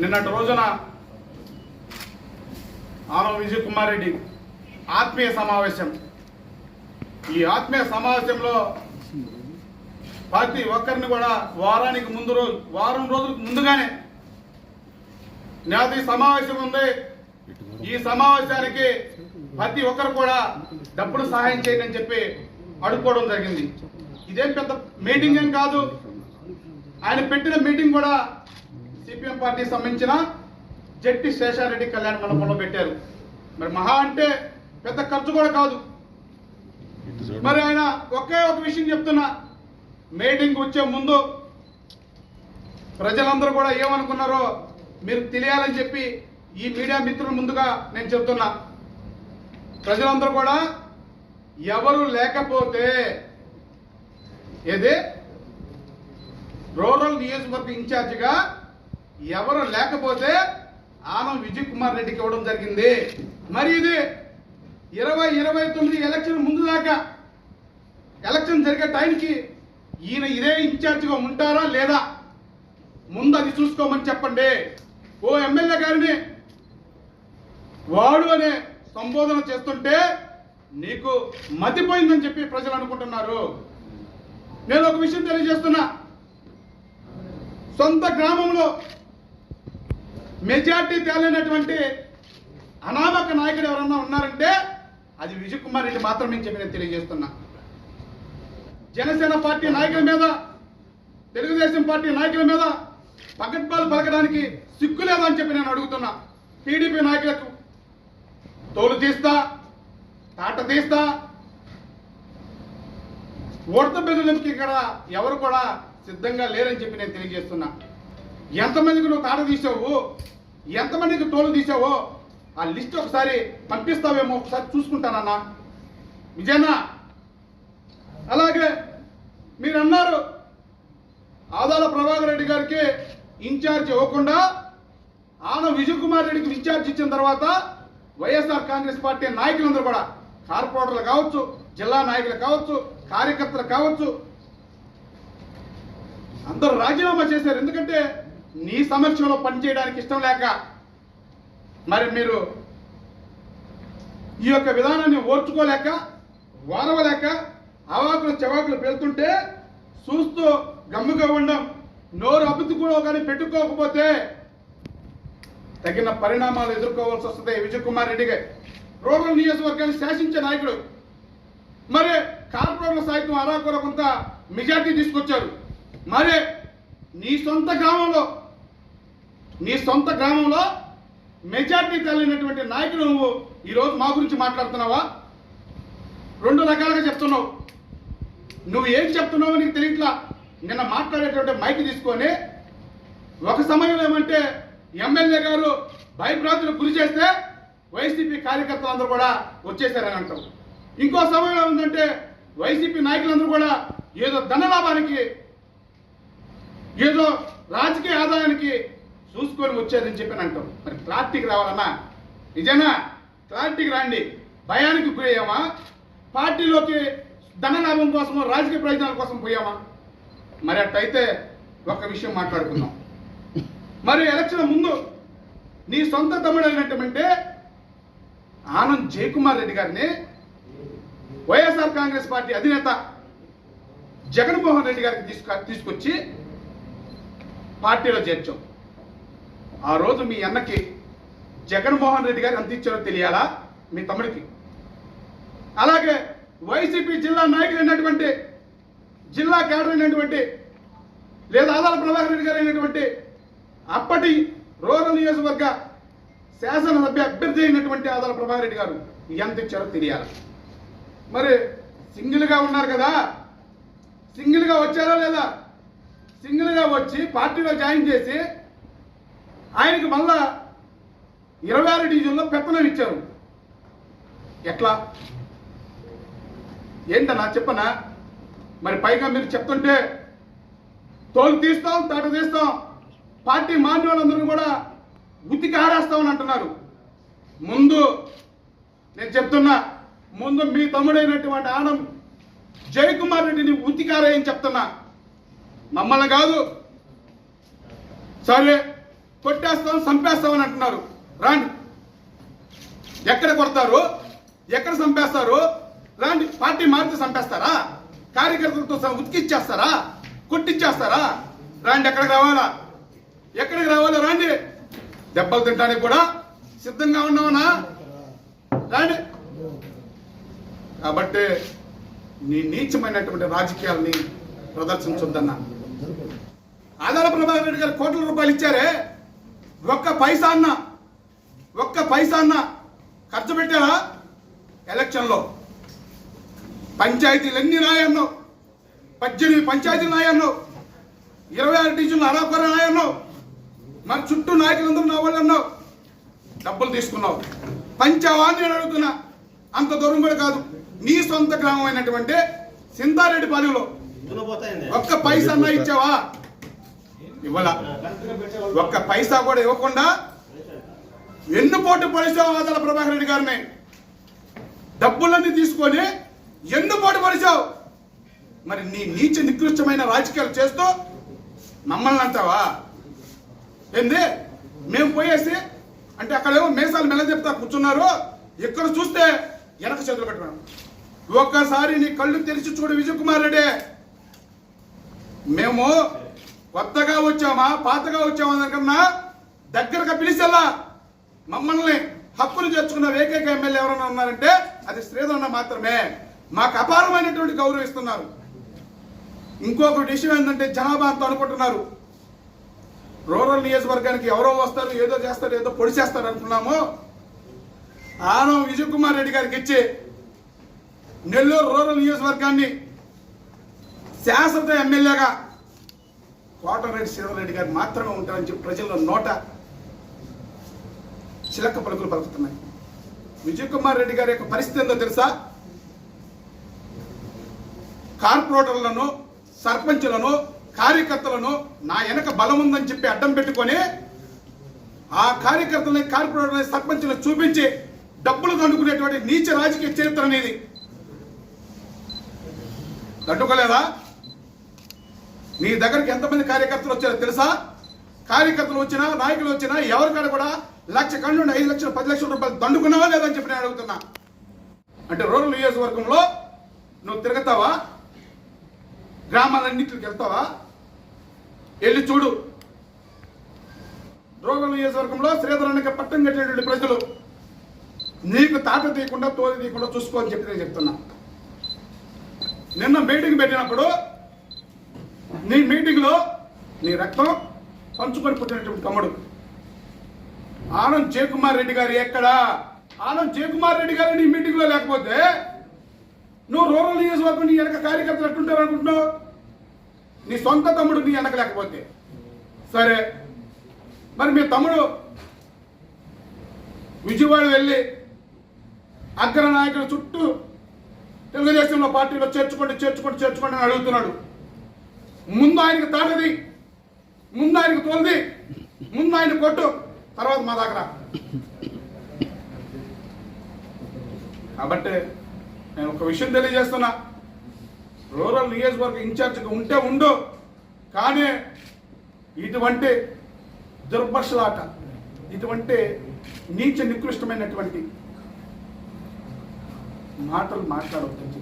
నిన్నటి రోజున ఆనం విజయ్ కుమార్ రెడ్డి ఆత్మీయ సమావేశం. ఈ ఆత్మీయ సమావేశంలో ప్రతి ఒక్కరిని కూడా వారానికి ముందు రోజు వారం రోజులకు ముందుగానే నేటి సమావేశం ఉంది. ఈ సమావేశానికి ప్రతి ఒక్కరు కూడా డబ్బులు సహాయం చేయండి అని చెప్పి అడుక్కోవడం జరిగింది. ఇదేం పెద్ద మీటింగ్ ఏం కాదు. ఆయన పెట్టిన మీటింగ్ కూడా సిపిఎం పార్టీకి సంబంధించిన జట్టి శేషారెడ్డి కళ్యాణ మండపంలో పెట్టారు. మరి మహా అంటే పెద్ద ఖర్చు కూడా కాదు. మరి ఆయన ఒకే ఒక విషయం చెప్తున్నా. మీటింగ్ వచ్చే ముందు ప్రజలందరూ కూడా ఏమనుకున్నారో మీరు తెలియాలని చెప్పి ఈ మీడియా మిత్రుల ముందుగా నేను చెప్తున్నా. ప్రజలందరూ కూడా ఎవరు లేకపోతే ఏది? రూరల్ నియోజకవర్గ ఇన్ఛార్జిగా ఎవరు లేకపోతే ఆనం విజయ్ కుమార్ రెడ్డికి ఇవ్వడం జరిగింది. మరి ఇది ఇరవై ఇరవై తొమ్మిది ఎలక్షన్ ముందు దాకా ఎలక్షన్ జరిగే టైంకి ఈయన ఇదే ఇన్ఛార్జిగా ఉంటారా లేదా? ముందు అది చూసుకోమని చెప్పండి. ఓ ఎమ్మెల్యే గారిని వాడు అనే సంబోధన చేస్తుంటే నీకు మతిపోయిందని చెప్పి ప్రజలు అనుకుంటున్నారు. నేను ఒక విషయం తెలియజేస్తున్నా. సొంత గ్రామంలో మెజార్టీ తేలినటువంటి అనామక నాయకుడు ఎవరన్నా ఉన్నారంటే అది విజయ్ కుమార్ రెడ్డి మాత్రమే చెప్పి నేను తెలియజేస్తున్నా. జనసేన పార్టీ నాయకుల మీద తెలుగుదేశం పార్టీ నాయకుల మీద పకడ్బాలు పలకడానికి సిగ్గు లేదని చెప్పి నేను అడుగుతున్నా. టీడీపీ నాయకులకు తోలు తీస్తా తాట తీస్తా. ఉడత బెదిరింపుకి ఇక్కడ ఎవరు కూడా సిద్ధంగా లేరని చెప్పి నేను తెలియజేస్తున్నా. ఎంతమందికి నువ్వు తాట తీసావు? ఎంతమందికి తోలు తీసావో ఆ లిస్ట్ ఒకసారి పంపిస్తావేమో? ఒకసారి చూసుకుంటానన్నా. విజయనా అలాగే మీరు అన్నారు ఆదాల ప్రభాకర్ రెడ్డి గారికి ఇన్ఛార్జ్ ఇవ్వకుండా ఆన విజయ్ కుమార్ రెడ్డికి ఇన్ఛార్జ్ ఇచ్చిన తర్వాత వైఎస్ఆర్ కాంగ్రెస్ పార్టీ నాయకులందరూ కూడా కార్పొరేటర్లు కావచ్చు జిల్లా నాయకులు కావచ్చు కార్యకర్తలు కావచ్చు అందరూ రాజీనామా చేశారు. ఎందుకంటే నీ సమక్షంలో పనిచేయడానికి ఇష్టం లేక మరి మీరు ఈ యొక్క విధానాన్ని ఓర్చుకోలేక వారవలేక అవాకులు చవాకులు పెళ్తుంటే చూస్తూ గమ్ముగా ఉండం. నోరు అబ్బుతుకోవడం కూడా కానీ పెట్టుకోకపోతే తగిన పరిణామాలు ఎదుర్కోవాల్సి వస్తుంది విజయ్ కుమార్ రెడ్డికి రూరల్ నియోజకవర్గాన్ని శాసించే నాయకుడు. మరి కార్పొరేటర్ సాహిత్యం అరాకొర కొంత మెజార్టీ తీసుకొచ్చారు. మరి నీ సొంత గ్రామంలో నీ సొంత గ్రామంలో మెజార్టీ తల్లినటువంటి నాయకుడు నువ్వు ఈరోజు మా గురించి మాట్లాడుతున్నావా? రెండు రకాలుగా చెప్తున్నావు. నువ్వు ఏం చెప్తున్నావో నీకు తెలియట్లా. నిన్న మాట్లాడేటువంటి మైక్ తీసుకొని ఒక సమయంలో ఏమంటే ఎమ్మెల్యే గారు భయభ్రాంతులకు గురి చేస్తే వైసీపీ కార్యకర్తలందరూ కూడా వచ్చేసారని అంటారు ఇంకో సమయంలో ఉందంటే వైసీపీ నాయకులందరూ కూడా ఏదో ధనలాభానికి ఏదో రాజకీయ ఆదాయానికి చూసుకొని వచ్చారని చెప్పి అని అంటాం. మరి క్లారిటీకి రావాలన్నా? నిజంగా క్లారిటీకి రండి. భయానికి గురయ్యామా? పార్టీలోకి ధనలాభం కోసమో రాజకీయ ప్రయోజనాల కోసం పోయామా మరి అట్టయితే ఒక విషయం మాట్లాడుకుందాం. మరి ఎలక్షన్ ముందు నీ సొంత తమ్ముడు అయినటువంటి ఆనంద్ జయకుమార్ రెడ్డి గారిని వైఎస్ఆర్ కాంగ్రెస్ పార్టీ అధినేత జగన్మోహన్ రెడ్డి గారికి తీసుకు తీసుకొచ్చి పార్టీలో చేర్చాం. ఆ రోజు మీ అన్నకి జగన్మోహన్ రెడ్డి గారు ఎంత ఇచ్చారో తెలియాలా? మీ తమ్ముడికి. అలాగే వైసీపీ జిల్లా నాయకులు అయినటువంటి జిల్లా కేడర్ అయినటువంటి లేదా ఆదాల ప్రభాకర్ రెడ్డి గారు అయినటువంటి అప్పటి రూరల్ నియోజకవర్గ శాసనసభ్య అభ్యర్థి అయినటువంటి ఆదాల ప్రభాకర్ రెడ్డి గారు ఎంత ఇచ్చారో తెలియాలి. మరి సింగిల్గా ఉన్నారు కదా సింగిల్గా వచ్చారా లేదా? సింగిల్గా వచ్చి పార్టీలో జాయిన్ చేసి ఆయనకి మళ్ళా ఇరవై ఆరు డివిజన్లో పెత్తనం ఇచ్చారు. ఎట్లా? ఏంటన్నా చెప్పనా? మరి పైగా మీరు చెప్తుంటే తోలు తీస్తాం తాట తీస్తాం. పార్టీ మాన్య వాళ్ళందరూ కూడా ఉతికి ఆడేస్తామని అంటున్నారు. ముందు నేను చెప్తున్నా ముందు మీ తమ్ముడైనటువంటి ఆనం జయకుమార్ రెడ్డిని ఉతికారని చెప్తున్నా. మమ్మల్ని కాదు సరే కొట్టేస్తాం చంపేస్తామని అంటున్నారు. రాండి. ఎక్కడ కొడతారు? ఎక్కడ చంపేస్తారు? రాండి పార్టీ మారితే చంపేస్తారా? కార్యకర్తలతో ఉతికిచ్చేస్తారా? కొట్టిచ్చేస్తారా? రాండి ఎక్కడికి రావాలా? ఎక్కడికి రావాలా రాండి. దెబ్బలు తింటానికి కూడా సిద్ధంగా ఉన్నామనా రాండి. కాబట్టి నీ నీచమైనటువంటి రాజకీయాల్ని ప్రదర్శించొద్దన్నా. ఆదాల ప్రభాకర్ రెడ్డి గారు కోట్ల రూపాయలు ఇచ్చారే. ఒక్క పైసా అన్న. ఒక్క పైసా అన్న. ఖర్చు పెట్టారా? ఎలక్షన్లో. పంచాయతీలు ఎన్ని రాయన్నావు పద్దెనిమిది పంచాయతీలు రాయన్నావు ఇరవై ఆరు టీచర్లు అరాకొర రాయన్నావు మరి చుట్టూ నాయకులందరూ నా వాళ్ళు అన్నావు డబ్బులు తీసుకున్నావు. పంచావాన్ని నేను అడుగుతున్నా. అంత దూరం కూడా కాదు. నీ సొంత గ్రామం అయినటువంటి సింతారెడ్డి పాలెంలో. ఒక్క పైసా అన్నా ఇచ్చావా? ఇవ్వాల. ఒక్క పైసా కూడా ఇవ్వకుండా ఎన్నుపోటు పొడిచావు ఆదల ప్రభాకర్ రెడ్డి గారిని డబ్బులన్నీ తీసుకొని ఎన్నుపోటు పొడిచావు మరి నీ నీచ నికృష్టమైన రాజకీయాలు చేస్తూ మమ్మల్ని అంటావా? ఏంది? మేము పోయేసి అంటే అక్కడేమో మేసాలు మెల్ల చెప్తా కూర్చున్నారు. ఇక్కడ చూస్తే వెనక చేతులు పెట్టుకున్నాం. ఒక్కసారి నీ కళ్ళు తెరిచి చూడు విజయ్ కుమార్ రెడ్డి. మేము కొత్తగా వచ్చామా పాతగా వచ్చామా దానికన్నా దగ్గరగా పిలిచెల్లా మమ్మల్ని హక్కులు తెచ్చుకున్న ఏకైక ఎమ్మెల్యే ఎవరైనా ఉన్నారంటే అది శ్రీధరన్న మాత్రమే. మాకు అపారమైనటువంటి గౌరవం ఇస్తున్నారు. ఇంకొక విషయం ఏంటంటే జనాభా అంతా అనుకుంటున్నారు. రూరల్ నియోజకవర్గానికి ఎవరో వస్తారు ఏదో చేస్తారు ఏదో పొడి చేస్తారు అనుకున్నాము ఆనం విజయ్ కుమార్ రెడ్డి గారికి ఇచ్చి నెల్లూరు రూరల్ నియోజకవర్గాన్ని శాశ్వత ఎమ్మెల్యేగా కోటరెడ్డి శ్రీధర్రెడ్డి గారు మాత్రమే ఉంటారని చెప్పి ప్రజల్లో నోట చిలక పలుకులు పలుకుతున్నాయి. విజయ్ కుమార్ రెడ్డి గారి యొక్క పరిస్థితి ఏందో తెలుసా? కార్పొరేటర్లను సర్పంచులను కార్యకర్తలను నా వెనక బలం ఉందని చెప్పి అడ్డం పెట్టుకొని ఆ కార్యకర్తలని కార్పొరేటర్లని సర్పంచ్లను చూపించి డబ్బులు దండుకునేటువంటి నీచ రాజకీయ చరిత్ర అనేది. దండుకోలేదా నీ దగ్గరికి ఎంతమంది కార్యకర్తలు వచ్చారో తెలుసా? కార్యకర్తలు వచ్చినా నాయకులు వచ్చినా ఎవరికైనా కూడా లక్ష కళ్ళు ఐదు లక్షలు పది లక్షల రూపాయలు దండుకున్నావా లేదని చెప్పి నేను అడుగుతున్నా. అంటే రూరల్ నియోజకవర్గంలో నువ్వు తిరుగుతావా? గ్రామాలన్నింటికి వెళ్తావా? వెళ్ళి చూడు. రూరల్ నియోజకవర్గంలో శ్రీధరానికి పట్టం కట్టేటువంటి ప్రజలు నీకు తాట తీయకుండా తోలు తీయకుండా చూసుకో అని చెప్పి నేను చెప్తున్నా. నిన్న మీటింగ్ పెట్టినప్పుడు నీ మీటింగ్లో నీ రక్తం పంచుకొని పుట్టినటువంటి తమ్ముడు. ఆనంద్ జయకుమార్ రెడ్డి గారు ఎక్కడా? ఆనంద్ జయకుమార్ రెడ్డి గారు నీ మీటింగ్లో లేకపోతే నువ్వు రూరల్ నియోజకవర్గం నీ వెనక కార్యకర్తలు ఎట్టుంటారు అనుకుంటున్నావు? నీ సొంత తమ్ముడు నీ వెనక లేకపోతే. సరే. మరి మీ తమ్ముడు విజయవాడ వెళ్ళి అగ్ర నాయకుల చుట్టూ తెలుగుదేశంలో పార్టీలో చేర్చుకోండి చేర్చుకోండి చేర్చుకోండి అని అడుగుతున్నాడు. ముందు ఆయనకి తాటది ముందు ఆయనకి తోలది ముందు ఆయన కొట్టు తర్వాత మా దగ్గర కాబట్టి నేను ఒక విషయం తెలియజేస్తున్నా. రూరల్ నియోజకవర్గ ఇన్ఛార్జిగా ఉంటే ఉండు కానీ ఇటువంటి దుర్భర్షలాట ఇటువంటి నీచ నికృష్టమైనటువంటి మాటలు మాట్లాడవద్దని